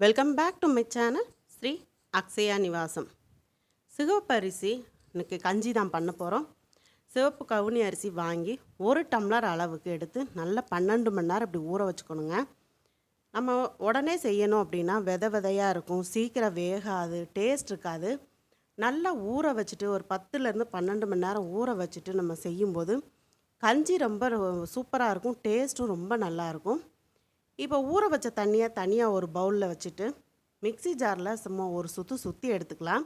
Welcome back to my channel Sri Akshaya Nivasam சிவப்பு அரிசி இன்னைக்கு கஞ்சி தான் பண்ண போகிறோம் சிவப்பு கவுனி அரிசி வாங்கி ஒரு டம்ளர் அளவுக்கு எடுத்து நல்லா பன்னெண்டு மணி நேரம் இப்படி ஊற வச்சுக்கணுங்க. நம்ம உடனே செய்யணும் அப்படின்னா வித விதையாக இருக்கும் சீக்கிரம் வேகாது டேஸ்ட் இருக்காது. நல்லா ஊற வச்சுட்டு ஒரு பத்துலேருந்து பன்னெண்டு மணி நேரம் ஊற வச்சுட்டு நம்ம செய்யும்போது கஞ்சி ரொம்ப சூப்பராக இருக்கும் டேஸ்ட்டும் ரொம்ப நல்லாயிருக்கும் இப்போ ஊற வச்ச தண்ணியை தனியாக ஒரு பவுலில் வச்சுட்டு மிக்ஸி ஜாரில் சும்மா ஒரு சுற்று சுற்றி எடுத்துக்கலாம்.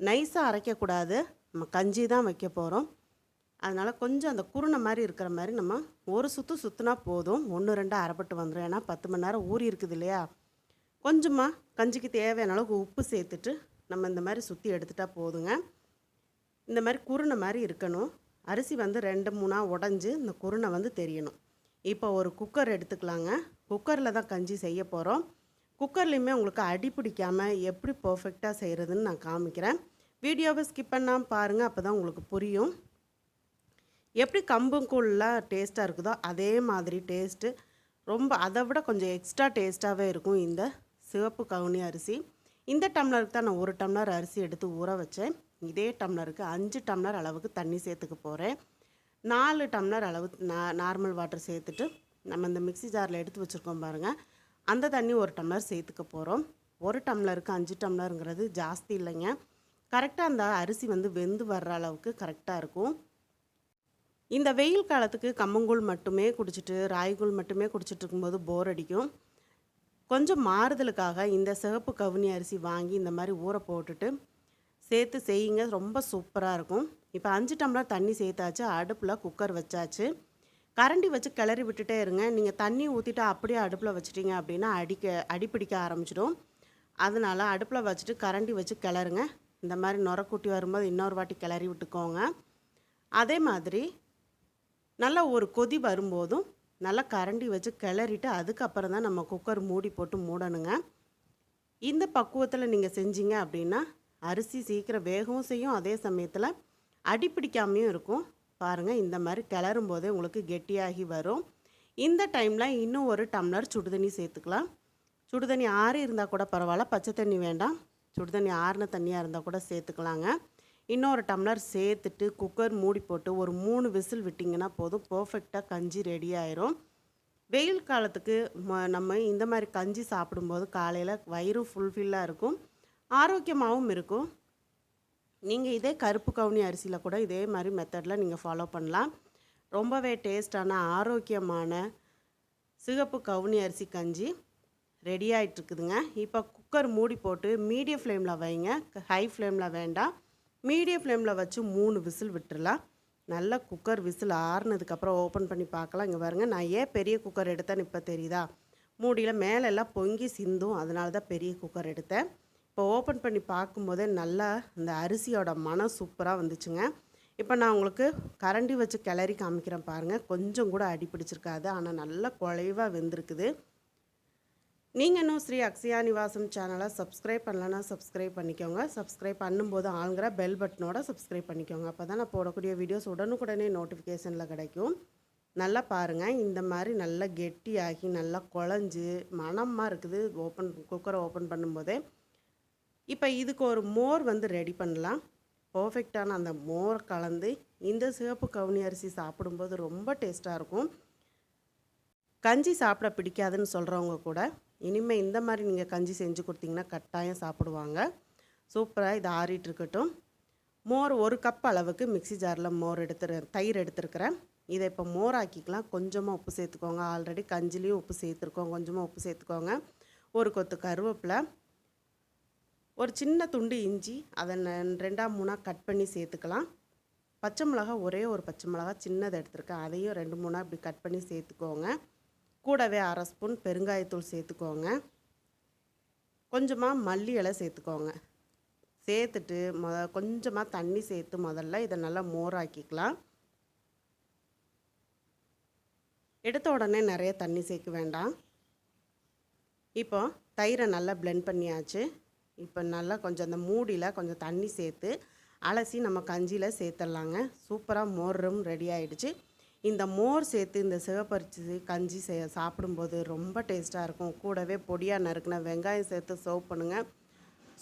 நைஸாக அரைக்கக்கூடாது. நம்ம கஞ்சி தான் வைக்க போகிறோம் அதனால் கொஞ்சம் அந்த குருணை மாதிரி இருக்கிற மாதிரி நம்ம ஒரு சுற்று சுற்றினா போதும். ஒன்று ரெண்டாக அரைப்பட்டு வந்துடும் ஏன்னா பத்து மணி நேரம் ஊறி இருக்குது இல்லையா? கொஞ்சமாக கஞ்சிக்கு தேவையான அளவுக்கு உப்பு சேர்த்துட்டு நம்ம இந்த மாதிரி சுற்றி எடுத்துட்டா போதுங்க. இந்த மாதிரி குருணை மாதிரி இருக்கணும். அரிசி வந்து ரெண்டு மூணாக உடஞ்சி இந்த குருணை வந்து தெரியணும். இப்போ ஒரு குக்கர் எடுத்துக்கலாங்க. குக்கரில் தான் கஞ்சி செய்ய போகிறோம் குக்கர்லேயுமே உங்களுக்கு அடி பிடிக்காமல் எப்படி பர்ஃபெக்டாக செய்கிறதுன்னு நான் காமிக்கிறேன். வீடியோவை ஸ்கிப் பண்ணாமல் பாருங்கள் அப்போ தான் உங்களுக்கு புரியும். எப்படி கம்புக்குள்ளே டேஸ்ட்டாக இருக்குதோ அதே மாதிரி டேஸ்ட்டு ரொம்ப அதை விட கொஞ்சம் எக்ஸ்ட்ரா டேஸ்ட்டாகவே இருக்கும் இந்த சிவப்பு கவுனி அரிசி. இந்த டம்ளருக்கு தான் நான் ஒரு டம்ளர் அரிசி எடுத்து ஊற வச்சேன். இதே டம்ளருக்கு அஞ்சு டம்ளர் அளவுக்கு தண்ணி சேர்த்துக்க போகிறேன் நாலு டம்ளர் அளவு நா நார்மல் வாட்டர் சேர்த்துட்டு நம்ம இந்த மிக்ஸி ஜாரில் எடுத்து வச்சுருக்கோம் பாருங்கள் அந்த தண்ணி ஒரு டம்ளர் சேர்த்துக்க போகிறோம் ஒரு டம்ளருக்கு அஞ்சு டம்ளருங்கிறது ஜாஸ்தி இல்லைங்க. கரெக்டாக அந்த அரிசி வந்து வெந்து வர்ற அளவுக்கு கரெக்டாக இருக்கும். இந்த வெயில் காலத்துக்கு கம்மங்கூழ் மட்டுமே குடிச்சிட்டு ராய்கூழ் மட்டுமே குடிச்சிட்டு இருக்கும்போது போர் அடிக்கும். கொஞ்சம் மாறுதலுக்காக இந்த சிகப்பு கவுனி அரிசி வாங்கி இந்த மாதிரி ஊற போட்டுட்டு சேர்த்து செய்யுங்க. ரொம்ப சூப்பராக இருக்கும். இப்போ அஞ்சு டம்ளர் தண்ணி சேர்த்தாச்சு. அடுப்பில் குக்கர் வச்சாச்சு. கரண்டி வச்சு கிளறி விட்டுட்டே இருங்க. நீங்கள் தண்ணி ஊற்றிட்டு அப்படியே அடுப்பில் வச்சிட்டிங்க அப்படின்னா அடிக்க அடிப்பிடிக்க ஆரம்பிச்சிடும். அதனால் அடுப்பில் வச்சுட்டு கரண்டி வச்சு கிளறுங்க. இந்த மாதிரி நுரக்கூட்டி வரும்போது இன்னொரு வாட்டி கிளறி விட்டுக்கோங்க. அதே மாதிரி நல்லா ஒரு கொதி வரும்போதும் நல்லா கரண்டி வச்சு கிளறிட்டு அதுக்கப்புறம் தான் நம்ம குக்கர் மூடி போட்டு மூடணுங்க. இந்த பக்குவத்தில் நீங்கள் செஞ்சீங்க அப்படின்னா அரிசி சீக்கிரம் வேகவும் செய்யும். அதே சமயத்தில் அடிப்பிடிக்காமையும் இருக்கும். பாருங்கள் இந்த மாதிரி கிளறும் போதே உங்களுக்கு கெட்டியாகி வரும். இந்த டைமில் இன்னும் ஒரு டம்ளர் சுடுதண்ணி சேர்த்துக்கலாம். சுடுதண்ணி ஆறி இருந்தால் கூட பரவாயில்ல. பச்சை தண்ணி வேண்டாம். சுடுதண்ணி ஆறின தண்ணியாக இருந்தால் கூட சேர்த்துக்கலாங்க. இன்னொரு டம்ளர் சேர்த்துட்டு குக்கர் மூடி போட்டு ஒரு மூணு விசில் விட்டிங்கன்னா போதும். பர்ஃபெக்டாக கஞ்சி ரெடி ஆயிரும். வெயில் காலத்துக்கு ம- நம்ம இந்த மாதிரி கஞ்சி சாப்பிடும்போது காலையில் வயிறும் ஃபுல்ஃபில்லாக இருக்கும். ஆரோக்கியமாகவும் இருக்கும். நீங்கள் இதே கருப்பு கவுனி அரிசியில் கூட இதே மாதிரி மெத்தடில் நீங்கள் ஃபாலோ பண்ணலாம். ரொம்பவே டேஸ்டான ஆரோக்கியமான சிகப்பு கவுனி அரிசி கஞ்சி ரெடி ஆகிட்டுருக்குதுங்க இப்போ குக்கர் மூடி போட்டு மீடியம் ஃப்ளேமில் வைங்க. ஹை ஃப்ளேமில் வேண்டாம். மீடியம் ஃப்ளேமில் வச்சு மூணு விசில் விட்டுடலாம் நல்லா குக்கர் விசில் ஆறுனதுக்கப்புறம் ஓப்பன் பண்ணி பார்க்கலாம். இங்கே பாருங்கள் நான் ஏன் பெரிய குக்கர் எடுத்தேன்னு இப்போ தெரியுதா? மூடியில் மேலே எல்லாம் பொங்கி சிந்தும். அதனால தான் பெரிய குக்கர் எடுத்தேன். இப்போ ஓப்பன் பண்ணி பார்க்கும்போதே நல்லா இந்த அரிசியோட மனம் சூப்பராக வந்துச்சுங்க. இப்போ நான் உங்களுக்கு கரண்டி வச்சு கிளறி காமிக்கிறேன் பாருங்கள் கொஞ்சம் கூட அடி பிடிச்சிருக்காது. ஆனால் நல்லா குழைவாக வெந்திருக்குது. நீங்கள் இன்னும் ஸ்ரீ அக்ஷயா நிவாசம் சேனலை சப்ஸ்கிரைப் பண்ணலன்னா சப்ஸ்கிரைப் பண்ணிக்கோங்க. சப்ஸ்கிரைப் பண்ணும்போது ஆளுங்கிற பெல் பட்டனோட சப்ஸ்கிரைப் பண்ணிக்கோங்க. அப்போ தான் நான் போடக்கூடிய வீடியோஸ் உடனுக்குடனே நோட்டிஃபிகேஷனில் கிடைக்கும். நல்லா பாருங்கள் இந்த மாதிரி நல்லா கெட்டியாகி நல்லா குழஞ்சி மணமாக இருக்குது. ஓப்பன் குக்கரை ஓப்பன் பண்ணும்போதே. இப்போ இதுக்கு ஒரு மோர் வந்து ரெடி பண்ணலாம். பர்ஃபெக்டான அந்த மோர் கலந்து இந்த சிவப்பு கவுனி அரிசி சாப்பிடும்போது ரொம்ப டேஸ்ட்டாக இருக்கும். கஞ்சி சாப்பிட பிடிக்காதுன்னு சொல்கிறவங்க கூட இனிமேல் இந்த மாதிரி நீங்கள் கஞ்சி செஞ்சு கொடுத்தீங்கன்னா கட்டாயம் சாப்பிடுவாங்க. சூப்பராக இது ஆறிட்டு இருக்கட்டும். மோர் ஒரு கப் அளவுக்கு மிக்ஸி ஜாரில் மோர் எடுத்துரு தயிர் எடுத்துருக்கிறேன். இதை இப்போ மோர் ஆக்கிக்கலாம் கொஞ்சமாக உப்பு சேர்த்துக்கோங்க. ஆல்ரெடி கஞ்சிலையும் உப்பு சேர்த்துருக்கோம். கொஞ்சமாக உப்பு சேர்த்துக்கோங்க. ஒரு கொத்து கருவேப்பிலை ஒரு சின்ன துண்டு இஞ்சி அதை ரெண்டாக மூணாக கட் பண்ணி சேர்த்துக்கலாம். பச்சை மிளகா ஒரே ஒரு பச்சை மிளகா சின்னதை எடுத்திருக்கேன். அதையும் ரெண்டு மூணாக இப்படி கட் பண்ணி சேர்த்துக்கோங்க. கூடவே அரை ஸ்பூன் பெருங்காயத்தூள் சேர்த்துக்கோங்க. கொஞ்சமாக மல்லி இலை சேர்த்துக்கோங்க. சேர்த்துட்டு மொ கொஞ்சமாக தண்ணி சேர்த்து முதல்ல இதை நல்லா மோராக்கிக்கலாம். எடுத்த உடனே நிறைய தண்ணி சேர்க்க வேண்டாம். இப்போ தயிரை நல்லா பிளெண்ட் பண்ணியாச்சு. இப்போ நல்லா கொஞ்சம் அந்த மூடியில் கொஞ்சம் தண்ணி சேர்த்து அலசி நம்ம கஞ்சியில் சேர்த்துடலாங்க. சூப்பராக மோரும் ரெடி ஆகிடுச்சு இந்த மோர் சேர்த்து இந்த சிவப்பரிசி கஞ்சி செய்ய சாப்பிடும்போது ரொம்ப டேஸ்ட்டாக இருக்கும். கூடவே பொடியாக நறுக்கின வெங்காயம் சேர்த்து சர்வ் பண்ணுங்கள்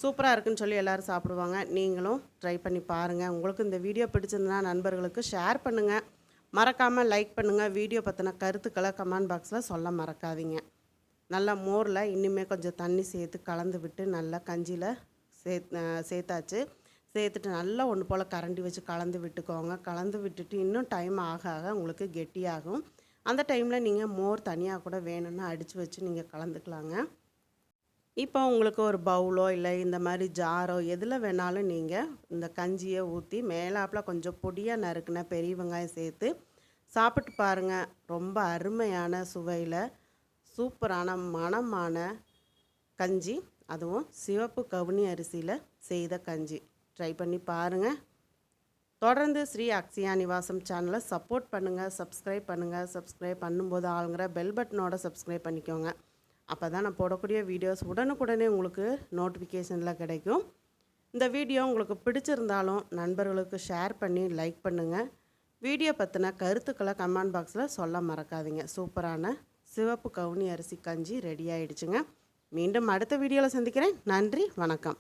சூப்பராக இருக்குன்னு சொல்லி எல்லோரும் சாப்பிடுவாங்க. நீங்களும் ட்ரை பண்ணி பாருங்கள் உங்களுக்கு இந்த வீடியோ பிடிச்சிருந்தனா நண்பர்களுக்கு ஷேர் பண்ணுங்கள் மறக்காமல் லைக் பண்ணுங்கள் வீடியோ பற்றின கருத்துக்களை கமெண்ட் பாக்ஸில் சொல்ல மறக்காதீங்க. நல்லா மோரில் இன்னுமே கொஞ்சம் தண்ணி சேர்த்து கலந்து விட்டு நல்லா கஞ்சியில் சேத் சேர்த்தாச்சு. சேர்த்துட்டு நல்லா ஒன்று போல் கரண்டி வச்சு கலந்து விட்டுக்கோங்க. கலந்து விட்டுட்டு இன்னும் டைம் ஆக ஆக உங்களுக்கு கெட்டியாகும். அந்த டைமில் நீங்கள் மோர் தனியாக கூட வேணும்னா அடித்து வச்சு நீங்கள் கலந்துக்கலாங்க. இப்போ உங்களுக்கு ஒரு பவுலோ இல்லை இந்த மாதிரி ஜாரோ எதில் வேணாலும் நீங்கள் இந்த கஞ்சியை ஊற்றி மேலாப்பில் கொஞ்சம் பொடியாக நறுக்குன பெரிய வெங்காயம் சேர்த்து சாப்பிட்டு பாருங்கள் ரொம்ப அருமையான சுவையில் சூப்பரான மணமான கஞ்சி அதுவும் சிவப்பு கவுனி அரிசியில் செய்த கஞ்சி. ட்ரை பண்ணி பாருங்கள் தொடர்ந்து ஸ்ரீ அக்ஷயா நிவாசம் சேனலை சப்போர்ட் பண்ணுங்கள் சப்ஸ்கிரைப் பண்ணுங்கள் சப்ஸ்கிரைப் பண்ணும்போது ஆளுங்கிற பெல் பட்டனோட சப்ஸ்கிரைப் பண்ணிக்கோங்க. அப்போ தான் நான் போடக்கூடிய வீடியோஸ் உடனுக்குடனே உங்களுக்கு நோட்டிஃபிகேஷனில் கிடைக்கும். இந்த வீடியோ உங்களுக்கு பிடிச்சிருந்தாலும் நண்பர்களுக்கு ஷேர் பண்ணி லைக் பண்ணுங்கள் வீடியோ பற்றின கருத்துக்களை கமெண்ட் பாக்ஸில் சொல்ல மறக்காதீங்க. சூப்பரான சிவப்பு கவுனி அரிசி கஞ்சி ரெடி ஆயிடுச்சுங்க. மீண்டும் அடுத்த வீடியோவில் சந்திக்கிறேன். நன்றி வணக்கம்.